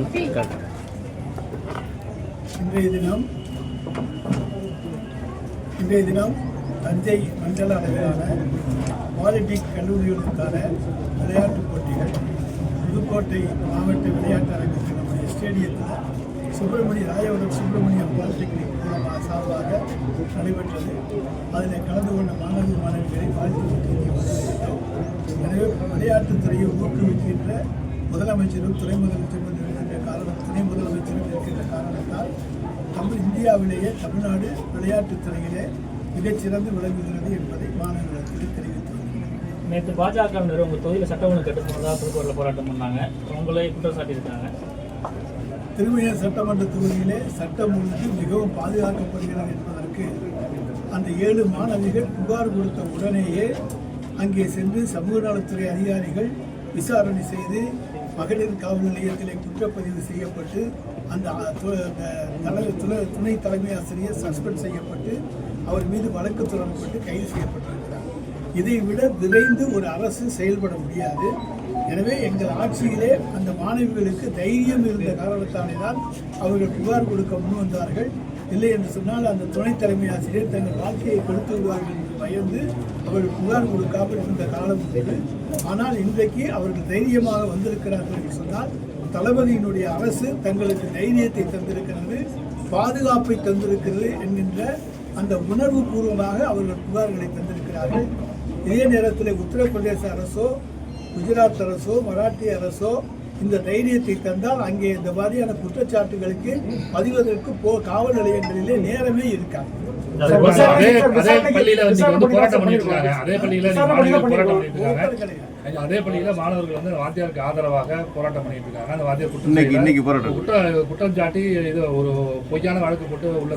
இன்றைய தினம் இன்றைய தினம் தஞ்சை மண்டல அளவிலான பாலிடெக்னிக் கல்லூரிகளுக்கான விளையாட்டுப் போட்டிகள் புதுக்கோட்டை மாவட்ட விளையாட்டு அரங்கத்தில் நம்முடைய ஸ்டேடியத்தில் சுப்பிரமணிய ராயவரம் சுப்பிரமணியம் பாலிடெக்னிக் மூலமாக சார்பாக நடைபெற்றது. அதில் கலந்து கொண்ட மாணவ மாணவிகளை வாழ்த்து இங்கே வந்திருக்கிறோம் எனவே விளையாட்டுத்துறையை ஊக்குவிக்கின்ற முதலமைச்சரும் துணை முதலமைச்சரும் துணை முதலமைச்சரும் இருக்கின்ற காரணத்தால் தமிழ் இந்தியாவிலேயே தமிழ்நாடு விளையாட்டுத் துறையிலே மிகச்சிறந்து விளங்குகிறது என்பதை மாணவர்களுக்கு தெரிவித்து நேற்று பாஜகவினர் உங்க தொகுதியில் சட்ட ஒழுங்கு கெட்டு திருக்குறளில் போராட்டம் பண்ணாங்க. உங்களை குற்றம் சாட்டியிருக்காங்க திருமையர் சட்டமன்ற தொகுதியிலே சட்டம் ஒழுங்கு மிகவும் பாதுகாக்கப்படுகிறது என்பதற்கு அந்த ஏழு மாணவிகள் புகார் கொடுத்த உடனேயே அங்கே சென்று சமூக நலத்துறை அதிகாரிகள் விசாரணை செய்து மகளிர் காவல் நிலையத்திலே குற்றப்பதிவு செய்யப்பட்டு அந்த து- தலை- துணை- துணை தலைமை ஆசிரியர் சஸ்பெண்ட் செய்யப்பட்டு அவர் மீது வழக்கு தொடரப்பட்டு கைது செய்யப்பட்டிருக்கிறார். இதை விட விரைந்து ஒரு அரசு செயல்பட முடியாது. எனவே எங்கள் ஆட்சியிலே அந்த மாணவிகளுக்கு தைரியம் இருந்த காரணத்தாலே தான் அவர்கள் புகார் கொடுக்க முன் வந்தார்கள். இல்லை என்று சொன்னால் அந்த துணை தலைமை ஆசிரியர் தங்கள் வாழ்க்கையை கொடுத்து விடுவார்கள் என்று பயந்து அவர்கள் புகார் கொடுக்காமல் இருந்த காலம் உண்டு. ஆனால் இன்றைக்கு அவர்கள் தைரியமாக வந்திருக்கிறார்கள் என்று சொன்னால் தளபதியினுடைய அரசு தங்களுக்கு தைரியத்தை தந்திருக்கிறது பாதுகாப்பை தந்திருக்கிறது என்கின்ற அந்த உணர்வு பூர்வமாக அவர்கள் புகார்களை தந்திருக்கிறார்கள். இதே நேரத்தில் உத்தரப்பிரதேச அரசோ குஜராத் அரசோ மராட்டிய அரசோ இந்த தைரியத்தை தந்தால் அங்கே இந்த மாதிரியான குற்றச்சாட்டுகளுக்கு பதிவதற்கு போ காவல் நிலையங்களிலே நேரமே இருக்காது. அதே பள்ளியில வந்து இங்க வந்து போராட்டம் பண்ணிட்டு இருக்காங்க. அதே பள்ளியில மாணவர்கள் போராட்டம் பண்ணிட்டு இருக்காங்க. அதே பள்ளியில மாணவர்கள் வந்து வாத்தியாருக்கு ஆதரவாக போராட்டம் பண்ணிட்டு இருக்காங்க. அந்த வாத்தியார் குற்றம் இன்னைக்கு செய்யல. இன்னைக்கு போராட்டம். குற்றம் குற்றம் சாட்டி இது ஒரு பொய்யான வழக்கு போட்டு உள்ள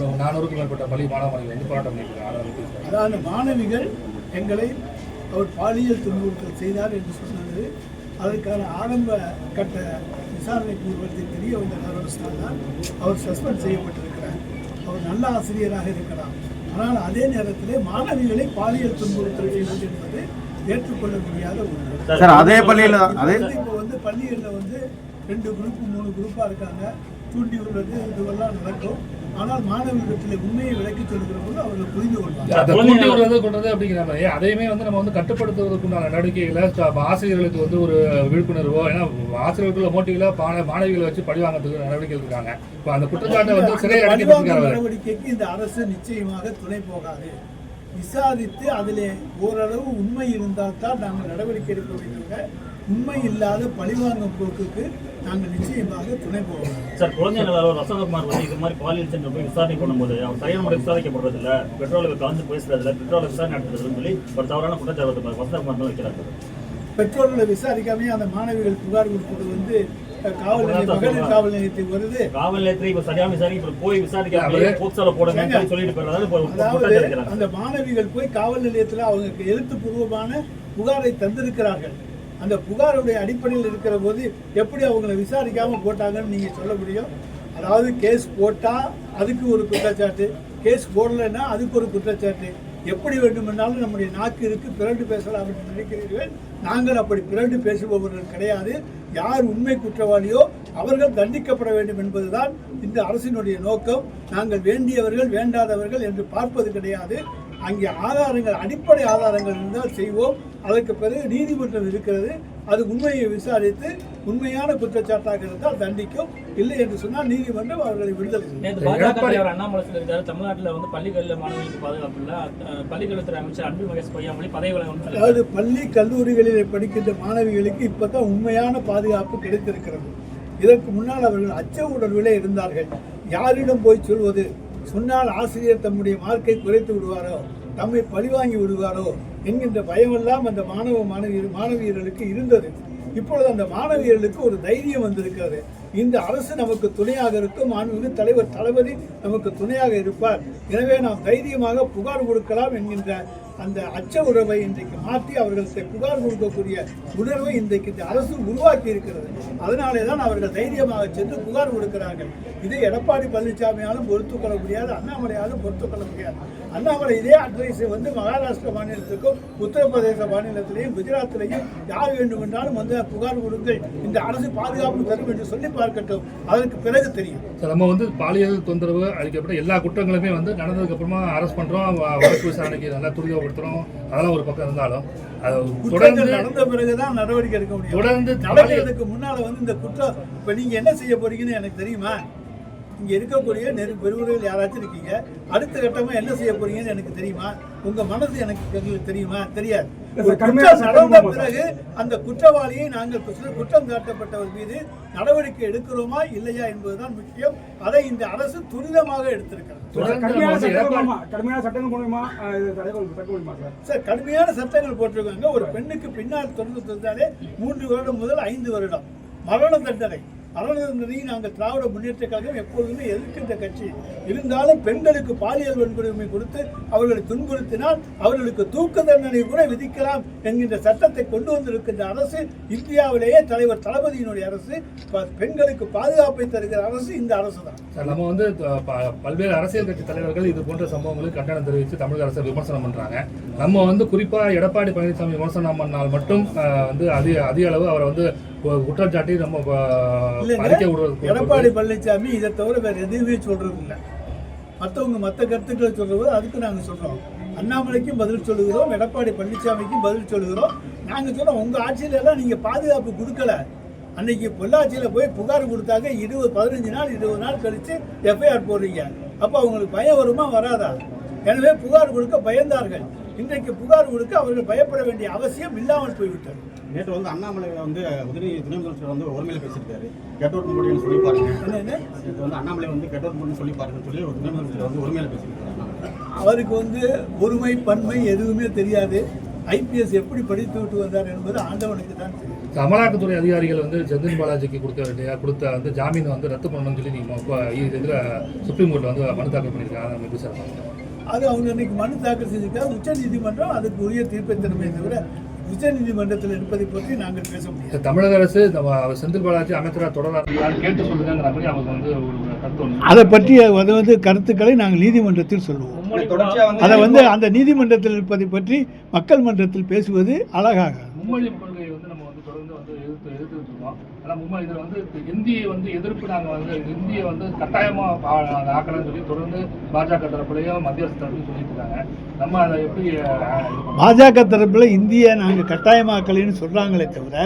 ஒரு நானூறுக்கும் மேற்பட்ட பள்ளி மாணவ மாணவிகள் வந்து போராட்டம் பண்ணிட்டு இருக்காங்க. அதாவது மாணவிகள் எங்களை அவர் பாலியல் துன்புறுத்தல் செய்தார் என்று சொன்னது அதற்கான ஆரம்ப கட்ட விசாரணை பூர்வத்தில் தெரிய வந்த காரணத்தினால் தான் அவர் சஸ்பெண்ட் செய்யப்பட்டிருக்கிறார். அவர் நல்ல ஆசிரியராக இருக்கலாம். ஆனால் அதே நேரத்திலே மாணவிகளை பாலியல் துன்புறுத்தல் என்பது ஏற்றுக்கொள்ள முடியாத ஒன்று அதே பள்ளியில இப்போ வந்து பள்ளிகளில் வந்து ரெண்டு குரூப் மூணு குரூப்பாக இருக்காங்க. தூண்டி விடுறது இதுவெல்லாம் நடக்கும். ஆனால் மாணவர்களிடத்தில் உண்மையை விளக்கி சொல்கிற போது அவர்கள் புரிந்து கொள்வாங்க அந்த தூண்டி விடுறது கொண்டது அப்படிங்கிற மாதிரி அதையுமே வந்து நம்ம வந்து கட்டுப்படுத்துவதற்குண்டான நடவடிக்கைகளை ஆசிரியர்களுக்கு வந்து ஒரு விழிப்புணர்வோ ஏன்னா ஆசிரியர்களுக்குள்ள மோட்டிவ்ல மாணவிகளை வச்சு பழி வாங்குறதுக்கு நடவடிக்கைகள் இருக்காங்க. இப்போ அந்த குற்றச்சாட்டை வந்து அடைக்கப்பட்டிருக்காரு நடவடிக்கைக்கு இந்த அரசு நிச்சயமாக துணை போகாது. விசாரித்து அதிலே ஓரளவு உண்மை இருந்தால் தான் நாங்கள் நடவடிக்கை எடுக்க வேண்டும் உண்மை இல்லாத பழிவாங்கும் போக்குக்கு நாங்கள் நிச்சயமாக துணை போவோம். சார் குழந்தை நலர் வசந்தகுமார் வந்து இது மாதிரி பாலியல் சென்டர் போய் விசாரணை பண்ணும்போது அவர் சரியான முறை விசாரிக்கப்படுறது இல்ல பெட்ரோலுக்கு கலந்து பேசுறது இல்ல பெட்ரோலை விசாரணை நடத்துறதுன்னு சொல்லி ஒரு தவறான குற்றச்சாட்டு வசந்தகுமார் மேல வைக்கிறாங்க பெற்றோர்களை விசாரிக்காமே அந்த மாணவிகள் புகார் கொடுத்தது வந்து காவல் நிலையம் மகளிர் காவல் நிலையத்துக்கு வருது. காவல் நிலையத்தில் இப்ப சரியான விசாரிக்க இப்ப போய் விசாரிக்க போக்சோல சொல்லி சொல்லிட்டு இருக்கிறாங்க. அந்த மாணவிகள் போய் காவல் நிலையத்தில் அவங்க எழுத்துப்பூர்வமான புகாரை தந்திருக்கிறார்கள். அந்த புகாருடைய அடிப்படையில் இருக்கிற போது எப்படி அவங்கள விசாரிக்காமல் போட்டாங்கன்னு நீங்கள் சொல்ல முடியும்? அதாவது கேஸ் போட்டால் அதுக்கு ஒரு குற்றச்சாட்டு கேஸ் போடலைன்னா அதுக்கு ஒரு குற்றச்சாட்டு. எப்படி வேண்டுமென்றாலும் நம்முடைய நாக்கு இருக்கு பிறண்டு பேசலாம் என்று நினைக்கிறீர்கள். நாங்கள் அப்படி பிறண்டு பேசுபவர்கள் கிடையாது. யார் உண்மை குற்றவாளியோ அவர்கள் தண்டிக்கப்பட வேண்டும் என்பதுதான் இந்த அரசினுடைய நோக்கம். நாங்கள் வேண்டியவர்கள் வேண்டாதவர்கள் என்று பார்ப்பது கிடையாது. அங்கே ஆதாரங்கள் அடிப்படை ஆதாரங்கள் இருந்தால் செய்வோம். அதற்கு பிறகு நீதிமன்றம் இருக்கிறது. அது உண்மையை விசாரித்து உண்மையான குற்றச்சாட்டாக இருந்தால் தண்டிக்கும். இல்லை என்று சொன்னால் நீதிமன்றம் அவர்களை விடுதலை பாஜக அண்ணாமலை சொல்லியிருக்காரு. தமிழ்நாட்டில் வந்து பள்ளிகளில் மாணவர்களுக்கு பாதுகாப்பு இல்லை. அஹ் பள்ளிக்கல்வித்துறை அமைச்சர் அன்பில் மகேஷ் பொய்யாமொழி பதவி சொல்லியிருக்காரு. அதாவது பள்ளி கல்லூரிகளில் படிக்கின்ற மாணவிகளுக்கு இப்பதான் உண்மையான பாதுகாப்பு கிடைத்திருக்கிறது. இதற்கு முன்னால் அவர்கள் அச்ச உணர்விலே இருந்தார்கள். யாரிடம் போய் சொல்வது? சொன்னால் ஆசிரியர் தம்முடைய மார்க்கை குறைத்து விடுவாரோ? தம்மை பழிவாங்கி விடுவாரோ? என்கின்ற பயமெல்லாம் அந்த மாணவ மாணவி மாணவியர்களுக்கு இருந்தது. இப்பொழுது அந்த மாணவியர்களுக்கு ஒரு தைரியம் வந்திருக்கிறது. இந்த அரசு நமக்கு துணையாக இருக்கும். மாண்புமிகு தலைவர் தளபதி நமக்கு துணையாக இருப்பார். எனவே நாம் தைரியமாக புகார் கொடுக்கலாம் என்கின்ற அந்த அச்ச உறவை இன்றைக்கு மாற்றி அவர்களுக்கு புகார் கொடுக்கக்கூடிய உணர்வை இன்றைக்கு இந்த அரசு உருவாக்கி இருக்கிறது. அதனாலே தான் அவர்கள் தைரியமாக சென்று புகார் கொடுக்கிறார்கள். இதை எடப்பாடி பழனிசாமியாலும் பொறுத்துக்கொள்ள முடியாது அண்ணாமலையாலும் பொறுத்துக் கொள்ள முடியாது. அண்ணாமலை இதே அட்வைஸை வந்து மகாராஷ்டிரா மாநிலத்துக்கும் உத்தரப்பிரதேச மாநிலத்திலையும் குஜராத்திலையும் யார் வேண்டுமென்றாலும் வந்து புகார் கொடுங்கள் இந்த அரசு பாதுகாப்பு தரும் என்று சொல்லி பார்க்கட்டும். அதற்கு பிறகு தெரியும். நம்ம வந்து பாலியல் தொந்தரவு அளிக்கப்பட்ட எல்லா குற்றங்களுமே வந்து நடந்ததுக்கு அப்புறமா அரெஸ்ட் பண்றோம். வழக்கு விசாரணைக்கு நல்லா துரிதப்படுத்துறோம் அதெல்லாம் ஒரு பக்கம் இருந்தாலும் அது தொடர்ந்து நடந்த பிறகுதான் நடவடிக்கை எடுக்க முடியும். தொடர்ந்து நடக்கிறதுக்கு முன்னால வந்து இந்த குற்றம் இப்ப நீங்க என்ன செய்ய போறீங்கன்னு எனக்கு தெரியுமா? இங்க இருக்கக்கூடிய நெரு பெருவர்கள் யாராச்சும் இருக்கீங்க அடுத்த கட்டமா என்ன செய்ய போறீங்கன்னு எனக்கு தெரியுமா? உங்க மனசு எனக்கு எங்களுக்கு தெரியுமா? தெரியாது. குற்றம் நடந்த பிறகு அந்த குற்றவாளியை நாங்கள் குற்ற- குற்றம் சாட்டப்பட்டவர் மீது நடவடிக்கை எடுக்கிறோமா இல்லையா என்பதுதான் முக்கியம். அதை இந்த அரசு துரிதமாக எடுத்திருக்கிறது. கடுமையான சட்டங்கள் சார் கடுமையான போட்டிருக்காங்க. ஒரு பெண்ணுக்கு பின்னால் தொடர்ந்து தந்தாலே மூன்று வருடம் முதல் ஐந்து வருடம் மரண தண்டனை. மரண நாங்கள் திராவிட முன்னேற்ற கழகம் எப்பொழுதுமே எதிர்க்கின்ற கட்சி. இருந்தாலும் பெண்களுக்கு பாலியல் வன்கொடுமை கொடுத்து அவர்களை துன்புறுத்தினால் அவர்களுக்கு தூக்க தண்டனை கூட விதிக்கலாம் என்கின்ற சட்டத்தை கொண்டு வந்திருக்கின்ற அரசு இந்தியாவிலேயே தலைவர் தளபதியினுடைய அரசு ப- பெண்களுக்கு பாதுகாப்பை தருகிற அரசு இந்த அரசு தான். நம்ம வந்து பல்வேறு அரசியல் கட்சி தலைவர்கள் இது போன்ற சம்பவங்களுக்கு கண்டனம் தெரிவித்து தமிழக அரசு விமர்சனம் பண்றாங்க. நம்ம வந்து குறிப்பா எடப்பாடி பழனிசாமி விமர்சனம் பண்ணால் மட்டும் வந்து அதிக அதிக அளவு அவரை வந்து கு- குற்றம் சாட்டி நம்ம. அறிக்கை விடுவது எடப்பாடி பழனிசாமி இதை தவிர வேற எதுவுமே சொல்றது இல்லை மற்றவங்க மற்ற கருத்துக்களை சொல்றது அதுக்கு நாங்கள் சொல்றோம். அண்ணாமலைக்கும் பதில் சொல்லுகிறோம் எடப்பாடி பழனிசாமிக்கும் பதில் சொல்லுகிறோம். நாங்கள் சொல்றோம் உங்க ஆட்சியில எல்லாம் நீங்க பாதுகாப்பு கொடுக்கல. அன்னைக்கு பொள்ளாச்சியில போய் புகார் கொடுத்தாங்க இருபது பதினஞ்சு நாள் இருபது நாள் கழிச்சு எஃப்ஐஆர் போடுறீங்க. அப்போ அவங்களுக்கு பயம் வருமா வராதா? எனவே புகார் கொடுக்க பயந்தார்கள். இன்றைக்கு புகார் கொடுக்க அவர்கள் பயப்பட வேண்டிய அவசியம் இல்லாமல் போய்விட்டது. நேற்று வந்து அண்ணாமலை வந்து உதவி துணை முதலமைச்சர் வந்து ஒருமையில பேசியிருக்காரு. கெட் அவுட் முடியும்னு சொல்லி பாருங்க. நேற்று வந்து அண்ணாமலை வந்து கெட் அவுட் முடியும்னு சொல்லி பாருங்கன்னு சொல்லி துணை முதலமைச்சர் வந்து ஒருமையில பேசியிருக்காரு. அவருக்கு வந்து ஒருமை பன்மை எதுவுமே தெரியாது. ஐபிஎஸ் எப்படி படித்து விட்டு வந்தார் என்பது ஆண்டவனுக்கு தான் தெரியும். அமலாக்கத்துறை அதிகாரிகள் வந்து செந்தில் பாலாஜிக்கு கொடுக்க வேண்டிய கொடுத்த வந்து ஜாமீனை வந்து ரத்து பண்ணணும்னு சொல்லி நீங்க இதில் சுப்ரீம் கோர்ட்ல வந்து மனு தாக்கல் பண்ணியிருக்காங்க. நம்ம எப்படி சார் பார்க்கலாம்? அது அவங்க இன்னைக்கு மனு தாக்கல் செஞ்சிருக்காங்க. உச்ச நீதிமன்றம் அதுக்கு உரிய தீர்ப்பை தருமே தவிர உச்ச நீதிமன்றத்தில் இருப்பதை பற்றி நாங்கள் பேச இந்த தமிழக அரசு செந்தில் பாலாஜி அமைச்சராக தொடராக கேட்டு சொல்லுங்கிற மாதிரி அவங்க வந்து ஒரு கருத்து அதை பற்றி அது வந்து கருத்துக்களை நாங்கள் நீதிமன்றத்தில் சொல்லுவோம். அதை வந்து அந்த நீதிமன்றத்தில் இருப்பதை பற்றி மக்கள் மன்றத்தில் பேசுவது அழகாக மும்மொழி கொள்கையை வந்து நம்ம வந்து தொடர்ந்து வந்து எதிர்த்து இருக்கோம் ஆனால் மும்மொழி இதில் வந்து இந்தியை வந்து எதிர்ப்பு நாங்கள் வந்து இந்தியை வந்து கட்டாயமாக ஆக்கணும்னு சொல்லி தொடர்ந்து பாஜக தரப்புலையும் மத்திய அரசு தரப்புலையும் சொல்லிட்டு இருக்காங்க. நம்ம அதை எப்படி பாஜக தரப்பில் இந்தியை நாங்கள் கட்டாயமாக்கலைன்னு சொல்கிறாங்களே தவிர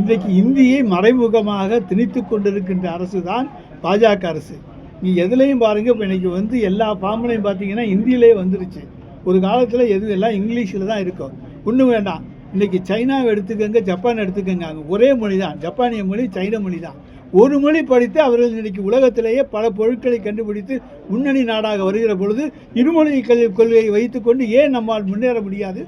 இன்றைக்கு இந்தியை மறைமுகமாக திணித்து கொண்டிருக்கின்ற அரசு தான் பாஜக அரசு. நீ எதுலேயும் பாருங்கள் இப்போ இன்றைக்கி வந்து எல்லா ஃபார்ம்லையும் பார்த்தீங்கன்னா இந்தியிலே வந்துருச்சு. ஒரு காலத்தில் எது எல்லாம் இங்கிலீஷில் தான் இருக்கும். ஒன்றும் வேண்டாம். இன்றைக்கி சைனாவை எடுத்துக்கங்க ஜப்பான் எடுத்துக்கங்க. அங்கே ஒரே மொழி தான் ஜப்பானிய மொழி சைன மொழி தான் ஒரு மொழி படித்து அவர்கள் இன்றைக்கு உலகத்திலேயே பல பொருட்களை கண்டுபிடித்து முன்னணி நாடாக வருகிற பொழுது இருமொழி கல்வி கொள்கையை வைத்துக்கொண்டு ஏன் நம்மால் முன்னேற முடியாது?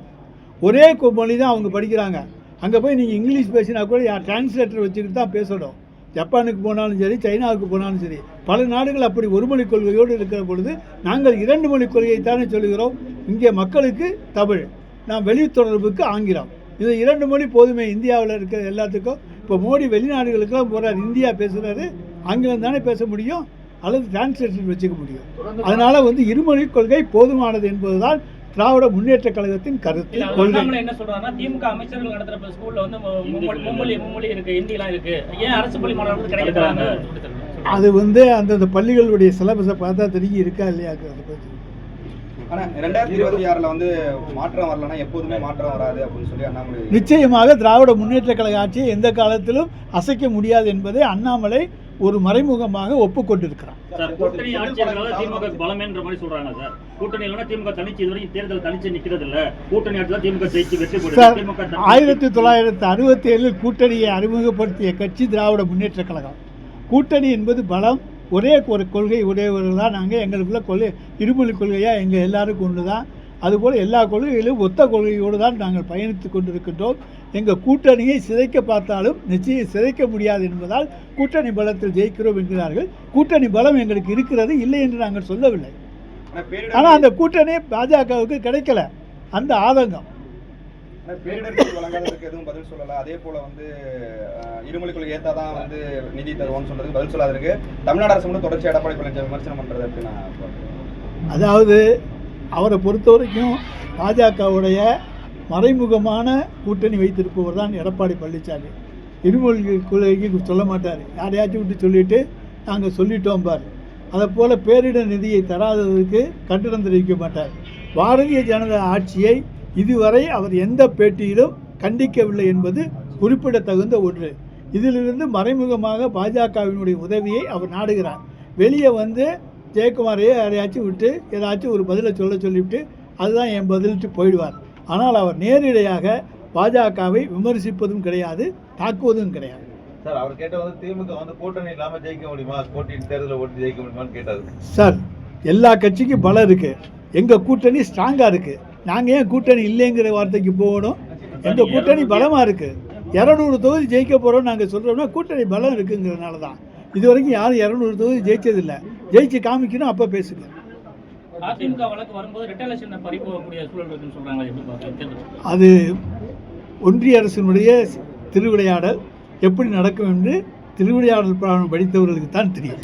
ஒரே மொழி தான் அவங்க படிக்கிறாங்க. அங்கே போய் நீங்கள் இங்கிலீஷ் பேசினா கூட யார் டிரான்ஸ்லேட்டர் வச்சுக்கிட்டு தான் பேசணும். ஜப்பானுக்கு போனாலும் சரி சைனாவுக்கு போனாலும் சரி. பல நாடுகள் அப்படி ஒரு மொழி கொள்கையோடு இருக்கிற பொழுது நாங்கள் இரண்டு மொழி கொள்கையை தானே சொல்கிறோம் இங்கே மக்களுக்கு தமிழ். நாம் வெளி தொடர்புக்கு ஆங்கிலம். இது இரண்டு மொழி போதுமே இந்தியாவில் இருக்கிற எல்லாத்துக்கும். இப்போ மோடி வெளிநாடுகளுக்கெல்லாம் போகிறார் இந்தியா பேசுகிறாரு ஆங்கிலம் தானே பேச முடியும் அல்லது டிரான்ஸ்லேட்டர் வச்சுக்க முடியும். அதனால வந்து இருமொழி கொள்கை போதுமானது என்பதுதான் திராவிட முன்னேற்ற கழகத்தின் கருத்து. இல்ல, அவர் கொள்கை அண்ணாமலை என்ன சொல்றாருன்னா திமுக அமைச்சர்கள் நடத்துற இப்ப ஸ்கூல்ல வந்து மு- மும்மொழி மும்மொழி மும்மொழி இருக்கு ஹிந்தி எல்லாம் இருக்கு. ஏன் அரசு பள்ளி மாணவர்களுக்கு கிடைக்கிறாங்க அது வந்து அந்தந்த பள்ளிகளுடைய சிலபஸை பார்த்தா தெரியும் இருக்கா இல்லையா அதை பற்றி ஆனா ரெண்டாயிரத்தி இருபத்தி ஆறுல வந்து மாற்றம் வரலன்னா எப்போதுமே மாற்றம் வராது அப்படின்னு சொல்லி அண்ணாமலை நிச்சயமாக திராவிட முன்னேற்ற கழக ஆட்சியை எந்த காலத்திலும் அசைக்க முடியாது என்பதை அண்ணாமலை ஒரு மறைமுகமாக ஒப்புக்கொண்டிருக்கிறார். சார் கூட்டணி ஆட்சியாளர்கள் திமுக பலமேன்ற மாதிரி சொல்றாங்க சார். கூட்டணி இல்லைன்னா திமுக தனிச்சு இதுவரைக்கும் தேர்தல் தனிச்சு நிக்கிறது இல்ல. கூட்டணி ஆட்சி தான் திமுக ஜெயிச்சு வெற்றி பெறுது. சார் திமுக தனிச்சு- ஆயிரத்தி தொள்ளாயிரத்தி அறுபத்தி ஏழில் கூட்டணியை அறிமுகப்படுத்திய கட்சி திராவிட முன்னேற்ற கழகம். கூட்டணி என்பது பலம் ஒரே ஒரு கொள்கை உடையவர்கள் தான் நாங்கள் எங்களுக்குள்ள கொள்கை இருமொழி கொள்கையாக எங்கள் எல்லாருக்கும் ஒன்று தான் அதுபோல் எல்லா கொள்கைகளிலும் ஒத்த கொள்கையோடு தான் நாங்கள் பயணித்து கொண்டிருக்கின்றோம். எங்கள் கூட்டணியை சிதைக்க பார்த்தாலும் நிச்சயம் சிதைக்க முடியாது என்பதால் கூட்டணி பலத்தில் ஜெயிக்கிறோம் என்கிறார்கள். கூட்டணி பலம் எங்களுக்கு இருக்கிறது இல்லை என்று நாங்கள் சொல்லவில்லை. ஆனால் அந்த கூட்டணி பாஜகவுக்கு கிடைக்கல. அந்த ஆதங்கம். பேரிடர்கள் பேரிடர் வழங்காததுக்கு எதுவும் பதில் சொல்லல. அதே போல வந்து அஹ், இருமொழி ஏத்தாதான் வந்து நிதி தருவோம்னு சொல்றதுக்கு பதில் சொல்லாததுக்கு தமிழ்நாடு அரசு மட்டும் தொடர்ச்சி எடப்பாடி பழனிசாமி விமர்சனம் பண்றது எப்படி நான் அதாவது அவரை பொறுத்த வரைக்கும் பாஜகவுடைய மறைமுகமான கூட்டணி வைத்திருப்பவர் தான் எடப்பாடி பழனிசாமி. இருமொழி கொள்கைக்கு சொல்ல மாட்டார். யாரையாச்சும் விட்டு சொல்லிட்டு நாங்கள் சொல்லிட்டோம் பார். அதை போல் பேரிடர் நிதியை தராததுக்கு கட்டணம் தெரிவிக்க மாட்டார். பாரதிய ஜனதா ஆட்சியை இதுவரை அவர் எந்த பேட்டியிலும் கண்டிக்கவில்லை என்பது குறிப்பிடத்தகுந்த ஒன்று. இதிலிருந்து மறைமுகமாக பாஜகவினுடைய உதவியை அவர் நாடுகிறார். வெளியே வந்து ஜெயக்குமாரையே யாரையாச்சும் விட்டு ஏதாச்சும் ஒரு பதிலை சொல்ல சொல்லிவிட்டு அதுதான் என் பதில்ட்டு போயிடுவார். ஆனால் அவர் நேரிடையாக பாஜகவை விமர்சிப்பதும் கிடையாது தாக்குவதும் கிடையாது. சார் அவர் கேட்ட வந்து திமுக வந்து கூட்டணி இல்லாம ஜெயிக்க முடியுமா? போட்டியின் தேர்தலில் ஓட்டு ஜெயிக்க முடியுமான்னு கேட்டாரு. சார் எல்லா கட்சிக்கும் பலம் இருக்குது எங்கள் கூட்டணி ஸ்ட்ராங்காக இருக்குது நாங்கள் ஏன் கூட்டணி இல்லைங்கிற வார்த்தைக்கு போகணும். எங்கள் கூட்டணி பலமாக இருக்குது இரநூறு தொகுதி ஜெயிக்க போகிறோம் நாங்கள் சொல்கிறோம்னா கூட்டணி பலம் இருக்குங்கிறதுனால தான் இது வரைக்கும் யாரும் இரநூறு தொகுதி ஜெயிச்சதில்லை. ஜெயிச்சு காமிக்கணும் அப்போ பேசுங்க. அது ஒன்றிய அரசினுடைய திருவிளையாடல் எப்படி நடக்கும் என்று திருவிளையாடல் படித்தவர்களுக்கு தான் தெரியும்.